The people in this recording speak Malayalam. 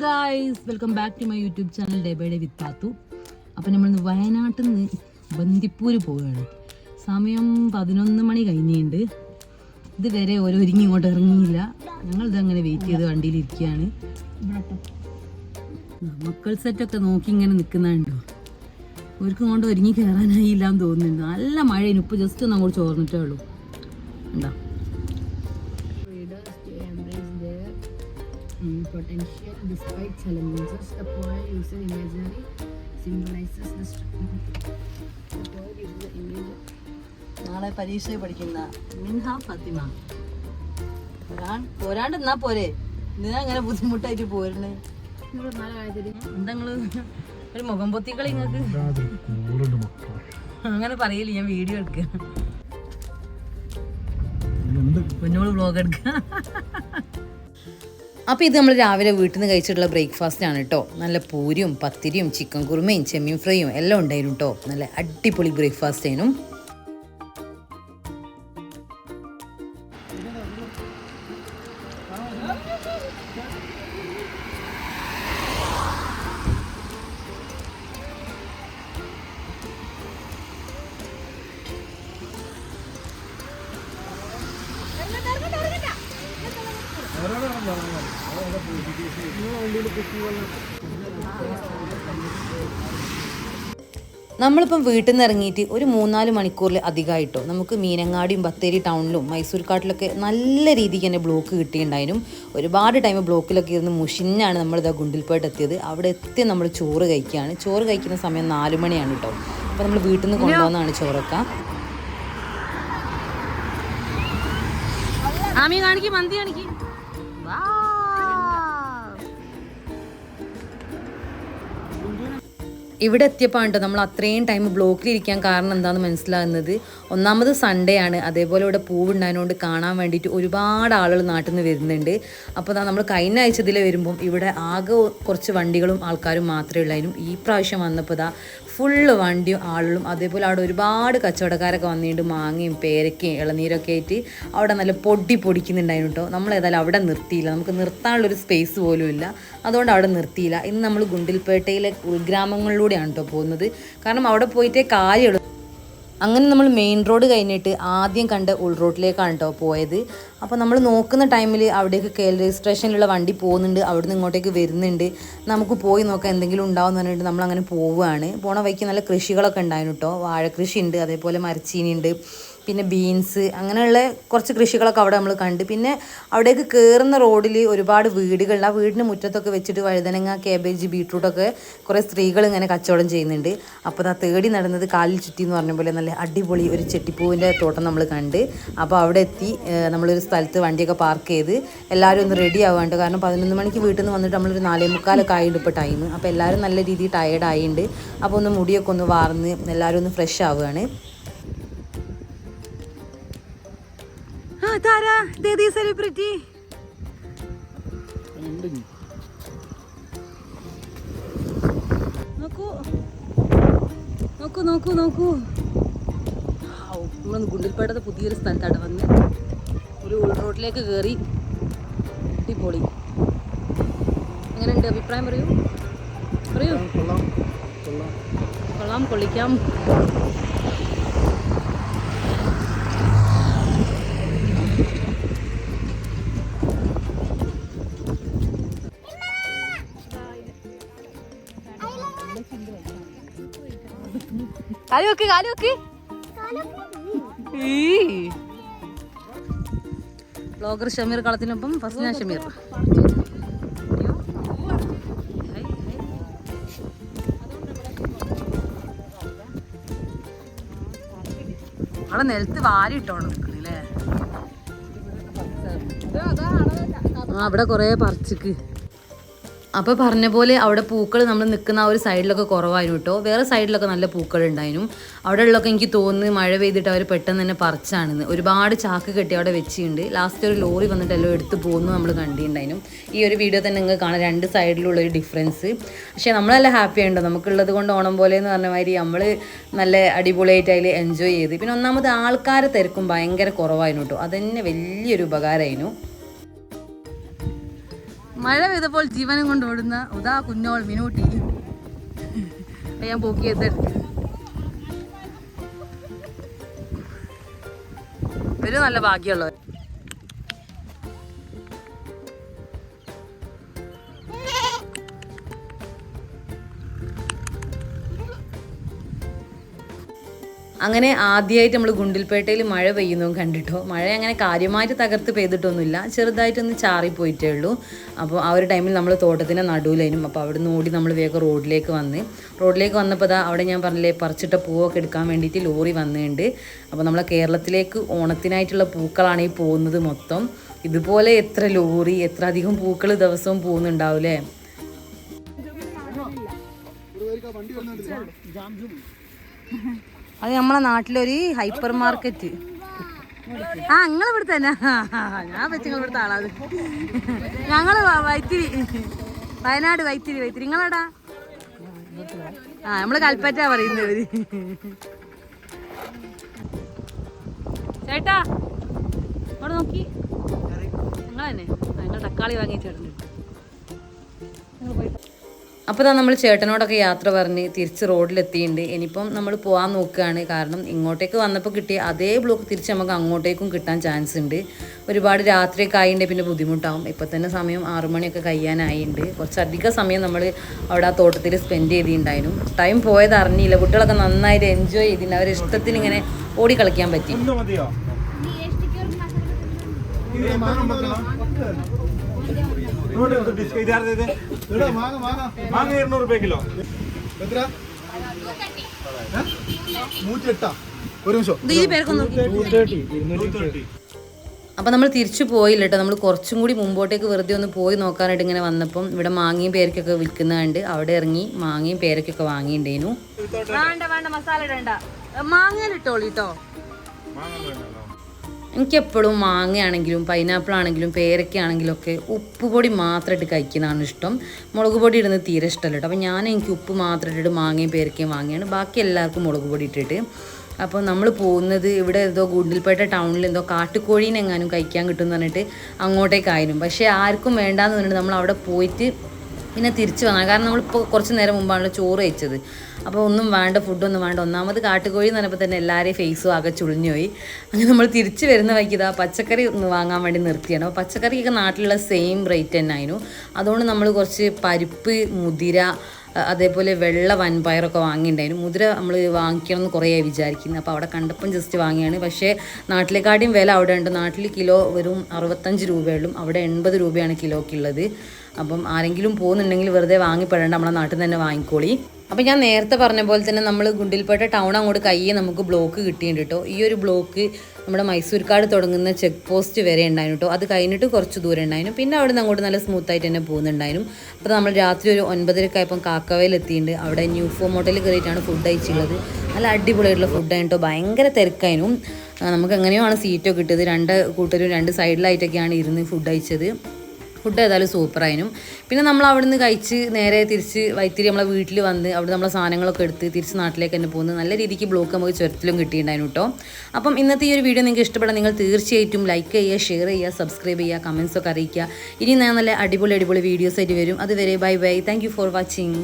Guys welcome back to my YouTube channel day by day with Pathu അപ്പം നമ്മൾ വയനാട്ടിൽ നിന്ന് ബന്ദിപ്പൂര് പോവുകയാണ്. സമയം പതിനൊന്ന് മണി കഴിഞ്ഞിട്ടുണ്ട്. ഇതുവരെ ഓരോ ഒരുങ്ങി ഇങ്ങോട്ട് ഇറങ്ങിയില്ല. ഞങ്ങൾ ഇതങ്ങനെ വെയിറ്റ് ചെയ്ത് വണ്ടിയിൽ ഇരിക്കുകയാണ്. മക്കൾ സെറ്റൊക്കെ നോക്കി ഇങ്ങനെ നിൽക്കുന്നുണ്ടോ? ഒരിക്കും കൊണ്ട് ഒരുങ്ങി കയറാനായില്ല എന്ന് തോന്നുന്നുണ്ട്. നല്ല മഴ ഇപ്പം ജസ്റ്റ് ഒന്ന് അങ്ങോട്ട് ചോർന്നിട്ടേ ഉള്ളൂ. ഉണ്ടോ potential despite challenges. The poem uses imagery symbolizes the struggle. The poem uses the image നാളെ പരീക്ഷയിൽ പഠിക്കുന്ന മിൻഹ ഫാത്തിമ. പോരാണ്ട് എന്നാ പോരെ. എന്തിനാ അങ്ങനെ ബുദ്ധിമുട്ടായിട്ട് പോരണേ എന്തെങ്ങൾ? ഒരു മുഖം പൊത്തിക്കളി നിങ്ങക്ക് അങ്ങനെ പറയില്ല ഞാൻ വീഡിയോ എടുക്കുക കുഞ്ഞോൾ ബ്ലോഗ് എടുക്കുക അപ്പോൾ ഇത് നമ്മൾ രാവിലെ വീട്ടിൽ നിന്ന് കഴിച്ചിട്ടുള്ള ബ്രേക്ക്ഫാസ്റ്റ് ആണ് കേട്ടോ നല്ല പൂരിയും പത്തിരിയും ചിക്കൻ കുറുമയും ചെമ്മീൻ ഫ്രൈയും എല്ലാം ഉണ്ടായിരുന്നു കേട്ടോ നല്ല അടിപൊളി ബ്രേക്ക്ഫാസ്റ്റ് ആയിരുന്നു. നമ്മളിപ്പം വീട്ടിൽ നിന്ന് ഇറങ്ങിയിട്ട് ഒരു മൂന്നാൽ മണിക്കൂറിൽ അധികമായിട്ടോ. നമുക്ക് മീനങ്ങാടിയും ബത്തേരി ടൗണിലും മൈസൂർ കാട്ടിലൊക്കെ നല്ല രീതിക്ക് തന്നെ ബ്ലോക്ക് കിട്ടിയിട്ടുണ്ടായിരുന്നു. ഒരുപാട് ടൈം ബ്ലോക്കിലൊക്കെ ഇരുന്ന് മുഷിഞ്ഞാണ് നമ്മളിതാ ഗുണ്ടിൽപ്പേട്ട് എത്തിയത്. അവിടെ എത്തി നമ്മൾ ചോറ് കഴിക്കുകയാണ്. ചോറ് കഴിക്കുന്ന സമയം നാല് മണിയാണ് കേട്ടോ അപ്പോൾ നമ്മൾ വീട്ടിൽ നിന്ന് കൊണ്ടുവന്നാണ് ചോറൊക്കെ. ആമി കാണിക്ക് മന്തി കാണിക്ക്. Bye. ഇവിടെ എത്തിയപ്പോൾ നമ്മൾ അത്രയും ടൈം ബ്ലോക്കിലിരിക്കാൻ കാരണം എന്താണെന്ന് മനസ്സിലാകുന്നത് ഒന്നാമത് സൺഡേ ആണ്. അതേപോലെ ഇവിടെ പൂവുണ്ടായതുകൊണ്ട് കാണാൻ വേണ്ടിയിട്ട് ഒരുപാട് ആളുകൾ നാട്ടിൽ നിന്ന് വരുന്നുണ്ട്. അപ്പോൾ നമ്മൾ കഴിഞ്ഞ ആഴ്ചത്തിൽ വരുമ്പം ഇവിടെ ആകെ കുറച്ച് വണ്ടികളും ആൾക്കാരും മാത്രമേ ഉള്ളായിരുന്നു ഈ പ്രാവശ്യം വന്നപ്പോൾ ഇതാ ഫുള്ള് വണ്ടിയും ആളുകളും അതേപോലെ അവിടെ ഒരുപാട് കച്ചവടക്കാരൊക്കെ വന്നിട്ട് മാങ്ങയും പേരക്കയും ഇളനീരൊക്കെ ആയിട്ട് അവിടെ നല്ല പൊടി പൊടിക്കുന്നുണ്ടായിരുന്നു കേട്ടോ. നമ്മൾ ഏതായാലും അവിടെ നിർത്തിയില്ല. നമുക്ക് നിർത്താനുള്ളൊരു സ്പേസ് പോലും ഇല്ല. അതുകൊണ്ട് അവിടെ നിർത്തിയില്ല. ഇന്ന് നമ്മൾ ഗുണ്ടിൽപേട്ടയിലെ ഉൾഗ്രാമങ്ങളിലൂടെയാണ് കേട്ടോ പോകുന്നത്. കാരണം അവിടെ പോയിട്ടേ കാര്യമുള്ളൂ. അങ്ങനെ നമ്മൾ മെയിൻ റോഡ് കഴിഞ്ഞിട്ട് ആദ്യം കണ്ട ഉൾ റോഡിലേക്കാണ് കേട്ടോ പോയത്. അപ്പോൾ നമ്മൾ നോക്കുന്ന ടൈമിൽ അവിടേക്ക് കെ രജിസ്ട്രേഷനിലുള്ള വണ്ടി പോകുന്നുണ്ട്. അവിടെ നിന്ന് ഇങ്ങോട്ടേക്ക് വരുന്നുണ്ട്. നമുക്ക് പോയി നോക്കാം എന്തെങ്കിലും ഉണ്ടാവും എന്ന് പറഞ്ഞിട്ട് നമ്മൾ അങ്ങനെ പോവുകയാണ്. പോണ വഴിക്ക് നല്ല കൃഷികളൊക്കെ ഉണ്ടായിരുന്നു കേട്ടോ വാഴക്കൃഷി ഉണ്ട് അതേപോലെ മരച്ചീനി ഉണ്ട് പിന്നെ ബീൻസ് അങ്ങനെയുള്ള കുറച്ച് കൃഷികളൊക്കെ അവിടെ നമ്മൾ കണ്ട്. പിന്നെ അവിടേക്ക് കയറുന്ന റോഡിൽ ഒരുപാട് വീടുകളുണ്ട് ആ വീടിന് മുറ്റത്തൊക്കെ വെച്ചിട്ട് വഴുതനങ്ങ കാബേജ് ബീട്രൂട്ടൊക്കെ കുറേ സ്ത്രീകൾ ഇങ്ങനെ കച്ചവടം ചെയ്യുന്നുണ്ട്. അപ്പോൾ ആ തേടി നടന്നത് കാലിൽ ചുറ്റി എന്ന് പറഞ്ഞ പോലെ നല്ല അടിപൊളി ഒരു ചെട്ടിപ്പൂവിന്റെ തോട്ടം നമ്മൾ കണ്ട്. അപ്പോൾ അവിടെ എത്തി നമ്മളൊരു സ്ഥലത്ത് വണ്ടിയൊക്കെ പാർക്ക് ചെയ്ത് എല്ലാവരും ഒന്ന് റെഡി ആവാണ്ട്. കാരണം പതിനൊന്ന് മണിക്ക് വീട്ടിൽ നിന്ന് വന്നിട്ട് നമ്മളൊരു നാലേ മുക്കാലൊക്കെ ആയിട്ട് ഇപ്പോൾ ടൈം അപ്പോൾ എല്ലാവരും നല്ല രീതിയിൽ ടയേർഡ് ആയിട്ടുണ്ട് അപ്പോൾ ഒന്ന് മുടിയൊക്കെ ഒന്ന് വാർന്ന് എല്ലാവരും ഒന്ന് ഫ്രഷ് ആവുകയാണ്. ആ താരാ ഇതേതീ സെലിബ്രിറ്റി നോക്കൂ. നോക്കൂ നോക്കൂ നോക്കൂ. നമ്മളൊന്ന് ഗുണ്ടിൽപ്പേട്ടത്തെ പുതിയൊരു സ്ഥലത്താണ് വന്ന്. ഒരു റോഡിലേക്ക് കയറി അടിപൊളി. എങ്ങനെയുണ്ട് അഭിപ്രായം പറയൂ? പറയൂ. കൊള്ളാം കൊള്ളിക്കാം. കാലി നോക്ക് കാലി നോക്ക് ബ്ലോഗർ ഷമീർ കളത്തിനൊപ്പം ഫസ്റ്റ് ഞാൻ ഷമീർ. അവിടെ നിലത്ത് വാരി ഇട്ടോണം നിൽക്കണല്ലേ ആ അവിടെ കുറേ പറിച്ചിക്ക്. അപ്പോൾ പറഞ്ഞ പോലെ അവിടെ പൂക്കൾ നമ്മൾ നിൽക്കുന്ന ആ ഒരു സൈഡിലൊക്കെ കുറവായിരുന്നു കേട്ടോ. വേറെ സൈഡിലൊക്കെ നല്ല പൂക്കൾ ഉണ്ടായിരുന്നു. അവിടെ ഉള്ളൊക്കെ എനിക്ക് തോന്നുന്നു മഴ പെയ്തിട്ട് അവർ പെട്ടെന്ന് തന്നെ പറിച്ചാണെന്ന്. ഒരുപാട് ചാക്ക് കെട്ടി അവിടെ വെച്ചിട്ടുണ്ട്. ലാസ്റ്റ് ഒരു ലോറി വന്നിട്ട് എല്ലാം എടുത്ത് പോകുന്നു നമ്മൾ കണ്ടിട്ടുണ്ടായിരുന്നു. ഈ ഒരു വീഡിയോ തന്നെ നിങ്ങൾക്ക് കാണാം. രണ്ട് സൈഡിലുള്ള ഒരു ഡിഫറൻസ് പക്ഷേ നമ്മളല്ല ഹാപ്പി ഉണ്ടോ നമുക്കുള്ളത് കൊണ്ട് ഓണം പോലെ എന്ന് പറഞ്ഞ മാതിരി നമ്മൾ നല്ല അടിപൊളിയായിട്ട് അതിൽ എൻജോയ് ചെയ്ത്. പിന്നെ ഒന്നാമത് ആൾക്കാരെ തിരക്കും ഭയങ്കര കുറവായിരുന്നു കേട്ടോ. അതന്നെ വലിയൊരു ഉപകാരമായിരുന്നു മഴ പെയ്തപ്പോൾ ജീവനും കൊണ്ട് ഓടുന്ന ഉദാ കുഞ്ഞോൾ മിനൂട്ടി. ഞാൻ പോക്കിയത് ഒരു നല്ല ഭാഗ്യമുള്ളവർ അങ്ങനെ ആദ്യമായിട്ട് നമ്മൾ ഗുണ്ടിൽപേട്ടയിൽ മഴ പെയ്യുന്നതും കണ്ടിട്ടോ മഴ അങ്ങനെ കാര്യമായിട്ട് തകർത്ത് പെയ്തിട്ടൊന്നുമില്ല ചെറുതായിട്ടൊന്ന് ചാറിപ്പോയിട്ടേ ഉള്ളൂ അപ്പോൾ ആ ഒരു ടൈമിൽ നമ്മൾ തോട്ടത്തിന്റെ നടുവിലേനും അപ്പോൾ അവിടെ നിന്ന് ഓടി നമ്മൾ വേഗം റോഡിലേക്ക് വന്ന് റോഡിലേക്ക് വന്നപ്പോൾ അതാ അവിടെ ഞാൻ പറഞ്ഞില്ലേ പറിച്ചിട്ട പൂവൊക്കെ എടുക്കാൻ വേണ്ടിയിട്ട് ലോറി വന്നിട്ടുണ്ട് അപ്പോൾ നമ്മളെ കേരളത്തിലേക്ക് ഓണത്തിനായിട്ടുള്ള പൂക്കളാണ് ഈ പോകുന്നത് മൊത്തം ഇതുപോലെ എത്ര ലോറി എത്ര അധികം പൂക്കൾ ദിവസവും പോകുന്നുണ്ടാവില്ലേ അത് നമ്മളെ നാട്ടിലൊരു ഹൈപ്പർ മാർക്കറ്റ് ആ നിങ്ങൾ ഇവിടെ തന്നെ ഞാൻ വെച്ച് നിങ്ങൾ ഇവിടുത്തെ ആളാത് ഞങ്ങൾ വൈത്തിരി. വയനാട് വൈത്തിരി വൈത്തിരി. നിങ്ങളെടാ ആ നമ്മൾ കൽപ്പറ്റ പറയുന്നത് ഇവർ. ചേട്ടാ ഇവിടെ നോക്കി. നിങ്ങൾ തന്നെ നിങ്ങൾ തക്കാളി വാങ്ങി ചേട്ടൻ അപ്പോൾ നമ്മൾ ചേട്ടനോടൊക്കെ യാത്ര പറഞ്ഞ് തിരിച്ച് റോഡിലെത്തിയിട്ടുണ്ട് ഇനിയിപ്പം നമ്മൾ പോകാൻ നോക്കുകയാണ് കാരണം ഇങ്ങോട്ടേക്ക് വന്നപ്പോൾ കിട്ടിയ അതേ ബ്ലോക്ക് തിരിച്ച് നമുക്ക് അങ്ങോട്ടേക്കും കിട്ടാൻ ചാൻസ് ഉണ്ട് ഒരുപാട് രാത്രിയൊക്കെ ആയിട്ടുണ്ട് പിന്നെ ബുദ്ധിമുട്ടാവും. ഇപ്പം തന്നെ സമയം ആറുമണിയൊക്കെ കഴിയാനായിട്ടുണ്ട് കുറച്ചധികം സമയം നമ്മൾ അവിടെ ആ തോട്ടത്തിൽ സ്പെൻഡ് ചെയ്തിട്ടുണ്ടായിരുന്നു ടൈം പോയത് അറിഞ്ഞില്ല. കുട്ടികളൊക്കെ നന്നായിട്ട് എൻജോയ് ചെയ്തിട്ടുണ്ട് അവരെ ഇഷ്ടത്തിന് ഇങ്ങനെ ഓടി കളിക്കാൻ പറ്റി. ನೋಡಿ ಒಂದು ಡಿಸ್ಕ್ ಇದು ಯಾರ್ದಿದೆ ಮಾಂಗ ഇരുന്നൂറ് ರೂಪಾಯಿ ಕಿಲೋ എത്ര നൂറ്റെട്ടാ ഒരു നിമിഷം ഇത് ഈ പേർക്കൊന്നും ಟೂ ತರ್ಟಿ അപ്പം നമ്മൾ തിരിച്ചു പോയില്ല കേട്ടോ നമ്മൾ കുറച്ചും കൂടി മുമ്പോട്ടേക്ക് വെറുതെ ഒന്ന് പോയി നോക്കാനായിട്ട് ഇങ്ങനെ വന്നപ്പം ഇവിടെ മാങ്ങയും പേരക്കൊക്കെ വിൽക്കുന്നതുണ്ട് അവിടെ ഇറങ്ങി മാങ്ങയും പേരക്കൊക്കെ വാങ്ങിയിട്ടുണ്ടേനു വേണ്ട വേണ്ട മസാല ഇടണ്ട മാങ്ങയിലിട്ടോളി കേട്ടോ എനിക്കെപ്പോഴും മാങ്ങയാണെങ്കിലും പൈനാപ്പിൾ ആണെങ്കിലും പേരക്ക ആണെങ്കിലും ഒക്കെ ഉപ്പ് പൊടി മാത്രം ഇട്ട് കഴിക്കുന്നതാണ് ഇഷ്ടം. മുളക് പൊടി ഇടുന്നത് തീരെ ഇഷ്ടമല്ല കേട്ടോ. അപ്പോൾ ഞാൻ എനിക്ക് ഉപ്പ് മാത്രം ഇട്ടിട്ട് മാങ്ങയും പേരക്കയും വാങ്ങിയാണ്. ബാക്കി എല്ലാവർക്കും മുളക് പൊടി ഇട്ടിട്ട്. അപ്പോൾ നമ്മൾ പോകുന്നത് ഇവിടെ എന്തോ ഗുണ്ടിൽപേട്ട ടൗണിൽ എന്തോ കാട്ടുകോഴീനെ എങ്ങാനും കഴിക്കാൻ കിട്ടും എന്ന് പറഞ്ഞിട്ട് അങ്ങോട്ടേക്കായിരുന്നു പക്ഷേ ആർക്കും വേണ്ടാന്ന് പറഞ്ഞിട്ട് നമ്മൾ അവിടെ പോയിട്ട് പിന്നെ തിരിച്ചു വന്നാൽ കാരണം നമ്മളിപ്പോൾ കുറച്ച് നേരം മുമ്പാണല്ലോ ചോറ് കഴിച്ചത്. അപ്പോൾ ഒന്നും വേണ്ട ഫുഡൊന്നും വേണ്ട. ഒന്നാമത് കാട്ടുകോഴി എന്ന് പറഞ്ഞപ്പോൾ തന്നെ എല്ലാവരെയും ഫേസും ആകെ ചുളിഞ്ഞുപോയി. അങ്ങനെ നമ്മൾ തിരിച്ച് വരുന്ന വഴിക്ക് ഇതാ പച്ചക്കറി ഒന്ന് വാങ്ങാൻ വേണ്ടി നിർത്തിയാണ്. അപ്പോൾ പച്ചക്കറിയൊക്കെ നാട്ടിലുള്ള സെയിം റേറ്റ് തന്നെ ആയിരുന്നു. അതുകൊണ്ട് നമ്മൾ കുറച്ച് പരിപ്പ് മുതിര അതേപോലെ വെള്ള വൻപയറൊക്കെ വാങ്ങിയിട്ടുണ്ടായിരുന്നു. മുതിര നമ്മൾ വാങ്ങിക്കണം എന്ന് കുറേ വിചാരിക്കുന്നത് അപ്പോൾ അവിടെ കണ്ടപ്പം ജസ്റ്റ് വാങ്ങിയാണ്. പക്ഷേ നാട്ടിലെക്കാട്ടിയും വില അവിടെ ഉണ്ട്. നാട്ടിൽ കിലോ വെറും അറുപത്തഞ്ച് രൂപയുള്ളൂ. അവിടെ എൺപത് രൂപയാണ് കിലോക്കുള്ളത് അപ്പം ആരെങ്കിലും പോകുന്നുണ്ടെങ്കിൽ വെറുതെ വാങ്ങിപ്പെടേണ്ട. നമ്മളെ നാട്ടിൽ നിന്ന് തന്നെ വാങ്ങിക്കോളി. അപ്പം ഞാൻ നേരത്തെ പറഞ്ഞ പോലെ തന്നെ നമ്മൾ ഗുണ്ടിൽപേട്ട ടൗൺ അങ്ങോട്ട് കയ്യെ നമുക്ക് ബ്ലോക്ക് കിട്ടിയിട്ടുണ്ട് കേട്ടോ. ഈ ഒരു ബ്ലോക്ക് നമ്മുടെ മൈസൂർക്കാട് തുടങ്ങുന്ന ചെക്ക് പോസ്റ്റ് വരെ ഉണ്ടായിരുന്നു കേട്ടോ. അത് കഴിഞ്ഞിട്ട് കുറച്ച് ദൂരം ഉണ്ടായിരുന്നു. പിന്നെ അവിടെ നിന്ന് അങ്ങോട്ട് നല്ല സ്മൂത്ത് ആയിട്ട് തന്നെ പോകുന്നുണ്ടായിരുന്നു. അപ്പോൾ നമ്മൾ രാത്രി ഒരു ഒൻപതരക്ക് ആയപ്പം കാക്കവയിൽ എത്തിയിട്ടുണ്ട്. അവിടെ ന്യൂ ഫോം ഹോട്ടലിൽ കയറിയിട്ടാണ് ഫുഡ് അയച്ചുള്ളത് നല്ല അടിപൊളിയായിട്ടുള്ള ഫുഡായിരുന്നു കേട്ടോ. ഭയങ്കര തിരക്കായിരുന്നു. നമുക്ക് എങ്ങനെയോ ആണ് സീറ്റൊക്കെ കിട്ടിയത് രണ്ട് കൂട്ടരും രണ്ട് സൈഡിലായിട്ടൊക്കെയാണ് ഇരുന്ന് ഫുഡ് അയച്ചത് ഫുഡ് ഏതായാലും സൂപ്പറായിരുന്നു പിന്നെ നമ്മൾ അവിടെ നിന്ന് കഴിച്ച് നേരെ തിരിച്ച് വൈത്തിരി നമ്മളെ വീട്ടിൽ വന്ന് അവിടെ നമ്മളെ സാധനങ്ങളൊക്കെ എടുത്ത് തിരിച്ച് നാട്ടിലേക്ക് തന്നെ പോകുന്നത് നല്ല രീതിക്ക് ബ്ലോക്ക് നമുക്ക് ചുരത്തിലും കിട്ടിയിട്ടുണ്ടായിരുന്നു കേട്ടോ. അപ്പം ഇന്നത്തെ ഈ ഒരു വീഡിയോ നിങ്ങൾക്ക് ഇഷ്ടപ്പെടാൻ നിങ്ങൾ തീർച്ചയായിട്ടും ലൈക്ക് ചെയ്യുക ഷെയർ ചെയ്യുക സബ്സ്ക്രൈബ് ചെയ്യുക കമൻസ് ഒക്കെ അറിയിക്കുക. ഇനി ഞാൻ നല്ല അടിപൊളി അടിപൊളി വീഡിയോസ് ആയിട്ട് വരും. അതുവരെ bye bye thank for watching